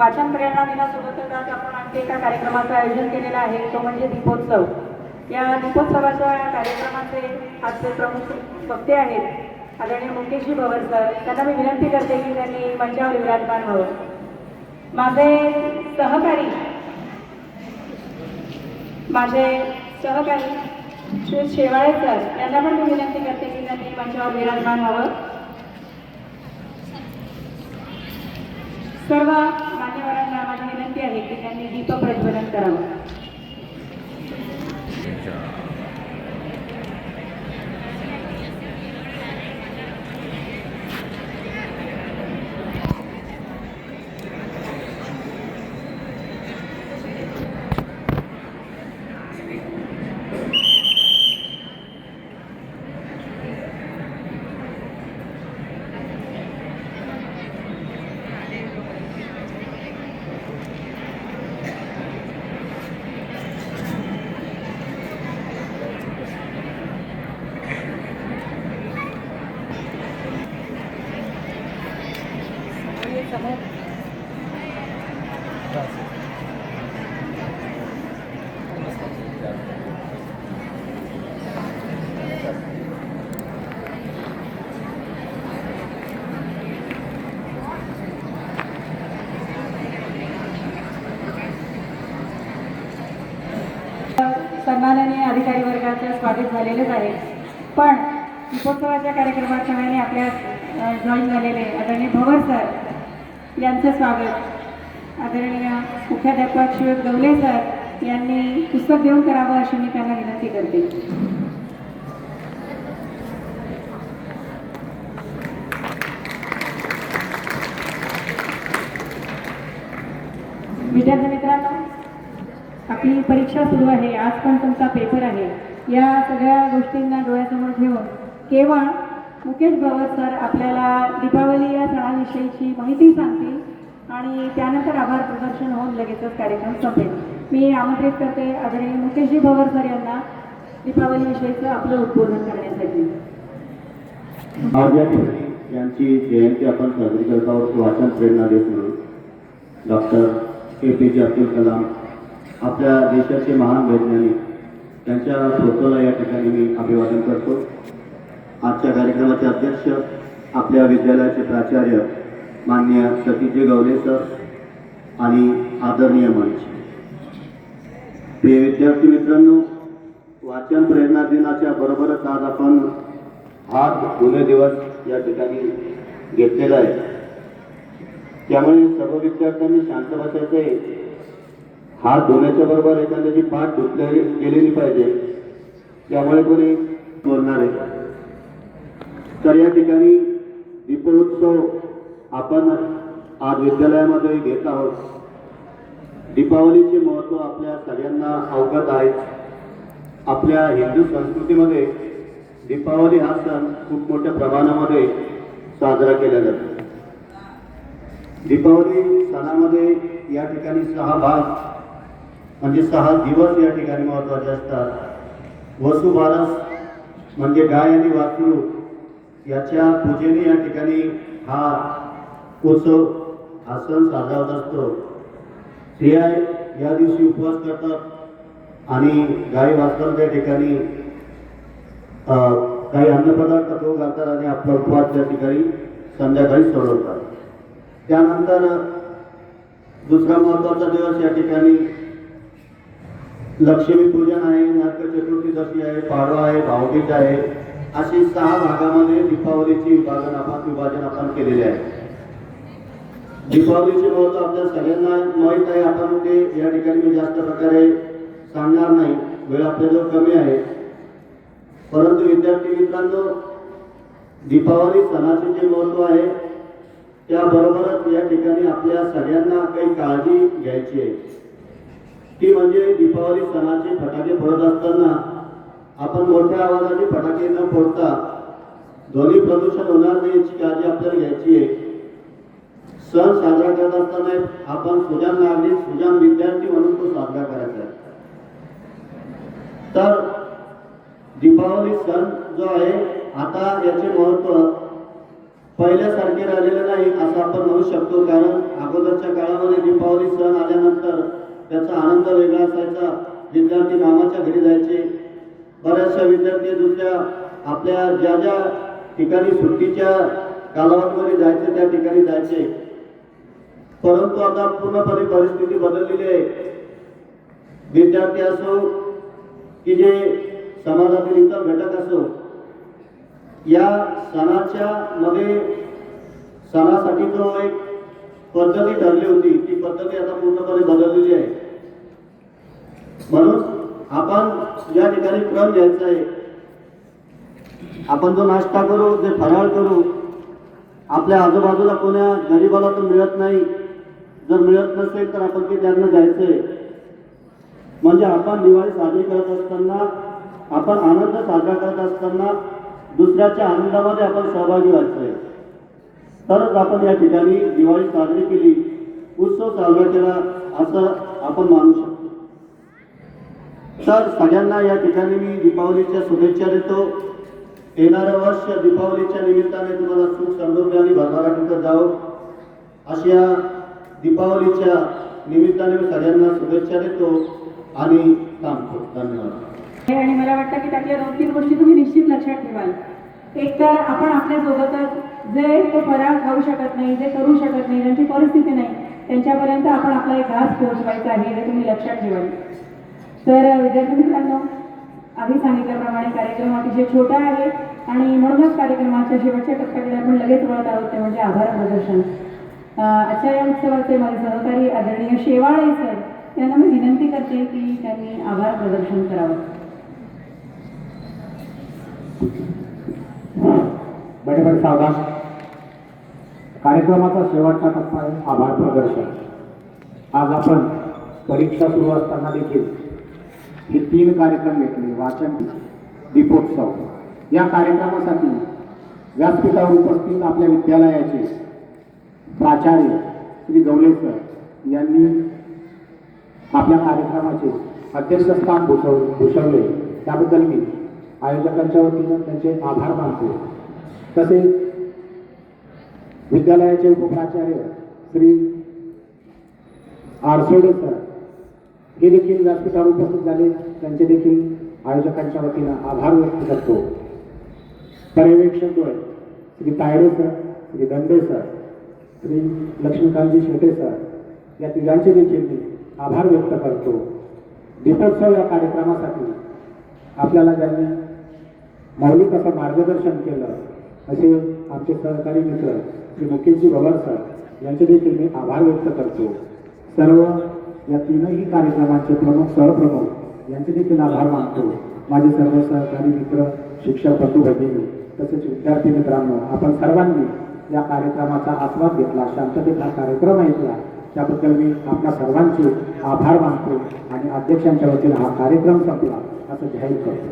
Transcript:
वाचन प्रेरणा दिनासोबतच आज आपण आणखी एका कार्यक्रमाचं आयोजन केलेलं आहे तो म्हणजे दीपोत्सव. या दीपोत्सवाच्या कार्यक्रमाचे आजचे प्रमुख वक्ते आहेत आदरणीय मुकेशजी भवर सर. त्यांना मी विनंती करते की त्यांनी मंचावर विराजमान व्हावं. माझे सहकारी माझे सहकारी श्री शेवाळे सर यांना पण मी विनंती करते की त्यांनी मंचावर विराजमान व्हावं. सर्व मान्यवरांना माझी विनंती आहे की त्यांनी दीप प्रज्वलन करावं सन्माननीय अधिकारी वर्गाचं स्वागत झालेलंच आहे. पण दीपोत्सवाच्या कार्यक्रमात सगळ्यांनी आपल्या जॉईन झालेले आदरणीय भवर सर यांचं स्वागत. आदरणीय मुख्याध्यापक शिव गवले सर यांनी पुस्तक देऊन करावं अशी मी त्यांना विनंती करते. विद्यार्थी मित्रांनो आपली परीक्षा सुरू आहे. आज पण तुमचा पेपर आहे. या सगळ्या गोष्टींना डोळ्यासमोर ठेवून केवळ मुकेश भवर सर आपल्याला दीपावली या सणाविषयीची माहिती सांगतील आणि त्यानंतर आभार प्रदर्शन होऊन लगेचच कार्यक्रम संपेल. मी आमंत्रित करते आदरणीय मुकेशजी भवर सर यांना दीपावलीविषयीचं आपलं उद्बोधन करण्यासाठी. यांची जयंती आपण साजरी करत आहोत. वाचन प्रेरणा देत म्हणून डॉक्टर ए पी जे अब्दुल कलाम आपल्या देशाचे महान वैज्ञानिक त्यांच्या फोटोला या ठिकाणी मी अभिवादन करतो. आजच्या कार्यक्रमाचे अध्यक्ष आपल्या विद्यालयाचे प्राचार्य मान्य सतीजी गवले सर आणि आदरणीय मंच प्रिय विद्यार्थी मित्रांनो वाचन प्रेरणा दिनाच्या बरोबरच आज आपण हात पुणे दिवस या ठिकाणी घेतलेला आहे. त्यामुळे सर्व विद्यार्थ्यांनी शांत बसायचं आहे हात धुण्याच्या बरोबर एखाद्याची पाठ धुतलेली गेलेली पाहिजे. त्यामुळे कोणी बोलणार आहे तर या ठिकाणी दीपोत्सव आपण आज विद्यालयामध्ये घेत आहोत. दीपावलीचे महत्त्व आपल्या सगळ्यांना अवगत आहे. आपल्या हिंदू संस्कृतीमध्ये दीपावली हा सण खूप मोठ्या प्रमाणामध्ये साजरा केला जातो. दीपावली सणामध्ये या ठिकाणी सहा भाग म्हणजे सहा दिवस या ठिकाणी महत्त्वाचे असतात. वसुबारस म्हणजे गाय आणि वासरू याच्या पूजेने या ठिकाणी हा उत्सव हा सण साजरा होत असतो. स्त्रिया या दिवशी उपवास करतात आणि गाई वासरांच्या ठिकाणी काही अन्नपदार्थ तो घालतात आणि आपला उपवास त्या ठिकाणी संध्याकाळी सोडवतात. त्यानंतर दुसरा महत्त्वाचा दिवस या ठिकाणी लक्ष्मी पूजन आहे नरक चतुर्थी आहे पाडवा आहे भावगीत आहे अशी सहा भागामध्ये दीपावलीची विभाजन आपण विभाजन आपण केलेले आहे. दीपावलीचे महत्त्व आपल्या सगळ्यांना माहीत आहे. आपण ते या ठिकाणी मी जास्त प्रकारे सांगणार नाही. वेळ आपल्याजवळ कमी आहे. परंतु विद्यार्थी मित्रांनो दीपावली सणाचे जे महत्त्व आहे त्याबरोबरच या ठिकाणी आपल्या सगळ्यांना काही काळजी घ्यायची आहे. ती म्हणजे दीपावली सणाचे फटाके फोडत असताना आपण मोठ्या आवाजाने फटाके न फोडता ध्वनी प्रदूषण होणार नाही याची काळजी आपल्याला घ्यायची आहे. सण साजरा करत असताना आपण सुजान नागरिक सुजान विद्यार्थी म्हणून तो साजरा करायचा आहे. तर दीपावली सण जो आहे आता याचे महत्त्व पहिल्यासारखे राहिलेलं नाही असं आपण म्हणू शकतो कारण अगोदरच्या काळामध्ये दीपावली सण आल्यानंतर त्याचा आनंद वेगळा असायचा. विद्यार्थी मामाच्या घरी जायचे. बऱ्याचशा विद्यार्थी दुसऱ्या आपल्या ज्या ज्या ठिकाणी सुट्टीच्या कालावधीमध्ये जायचे त्या ठिकाणी जायचे. परंतु आता पूर्णपणे परिस्थिती बदललेली आहे. विद्यार्थी असो की जे समाजातील इतर घटक असो या सणाच्या मध्ये सणासाठी जो एक पद्धती ठरली होती. ती पद्धती आता पूर्णपणे बदललेली आहे. म्हणून आपण या ठिकाणी क्रम घ्यायचा आहे. आपण जो नाश्ता करू जे फराळ करू आपल्या आजूबाजूला कोण्या गरीबाला तो मिळत नाही. जर मिळत नसेल तर आपण ते त्यांना द्यायचंय म्हणजे आपण दिवाळी साजरी करत असताना आपण आनंद साजरा करत असताना दुसऱ्याच्या आनंदामध्ये आपण सहभागी व्हायचंय तरच आपण या ठिकाणी दिवाळी साजरी केली उत्सव साजरा केला असं आपण मानू शकतो. तर सगळ्यांना या ठिकाणी मी दीपावलीच्या शुभेच्छा देतो. येणारं वर्ष दीपावलीच्या निमित्ताने तुम्हाला सुख समृद्धी आणि भरभराटीचं जावं. अशा दीपावलीच्या निमित्ताने मी सगळ्यांना शुभेच्छा देतो आणि थांबतो धन्यवाद. हे आणि मला वाटतं की त्यातल्या दोन तीन गोष्टी तुम्ही निश्चित लक्षात ठेवाल. एक तर आपण आपल्यासोबतच जे ते फराळ खाऊ शकत नाही जे करू शकत नाही ज्यांची परिस्थिती नाही त्यांच्यापर्यंत आपण आपला एक घास पोहोचवायचा आहे हे तुम्ही लक्षात ठेवाल. तर विद्यार्थी मित्रांनो आधी सांगितल्याप्रमाणे कार्यक्रम अतिशय छोटा आहे आणि म्हणूनच कार्यक्रमाच्या शेवटच्या टप्प्याकडे आपण लगेच वळत आहोत ते म्हणजे आभार प्रदर्शन. आजच्या या उत्सवाचे माझे सहकारी आदरणीय शेवाळे सर त्यांना मी विनंती करते की त्यांनी आभार प्रदर्शन करावं. बडे सावधान कार्यक्रमाचा शेवटचा टप्पा आहे आभार प्रदर्शन. आज आपण परीक्षा सुरू असताना देखील हे तीन कार्यक्रम घेतले वाचन दीपोत्सव. या कार्यक्रमासाठी व्यासपीठावर उपस्थित आपल्या विद्यालयाचे प्राचार्य श्री गवले सर यांनी आपल्या कार्यक्रमाचे अध्यक्षस्थान भूषव भूषवले. त्याबद्दल मी आयोजकांच्या वतीनं त्यांचे आभार मानतो. तसेच विद्यालयाचे उपप्राचार्य श्री आरसोडे सर हे देखील व्यासपीठावर उपस्थित झाले. त्यांचे देखील आयोजकांच्या वतीनं आभार व्यक्त करतो. पर्यवेक्षक द्वय Shri Tayde sir Shri Dande sir Shri Laxmikantji Shete sir या तिघांचे देखील मी आभार व्यक्त करतो. दीपोत्सव या कार्यक्रमासाठी आपल्याला ज्यांनी मौलिक असं मार्गदर्शन केलं असे आमचे सहकारी मित्र श्री मुकेशजी भगवान सर यांचे देखील मी आभार व्यक्त करतो. सर्व या तीनही कार्यक्रमांचे प्रमुख सहप्रमुख यांचे देखील आभार मानतो. माझे सर्व सहकारी मित्र शिक्षक बंधू भगिनी तसेच विद्यार्थी मित्रांनो आपण सर्वांनी या कार्यक्रमाचा आस्वाद घेतला शांततेत हा कार्यक्रम ऐकला. त्याबद्दल मी आपल्या सर्वांचे आभार मानतो आणि अध्यक्षांच्या वतीनं हा कार्यक्रम संपला. असं जाहीर करतो.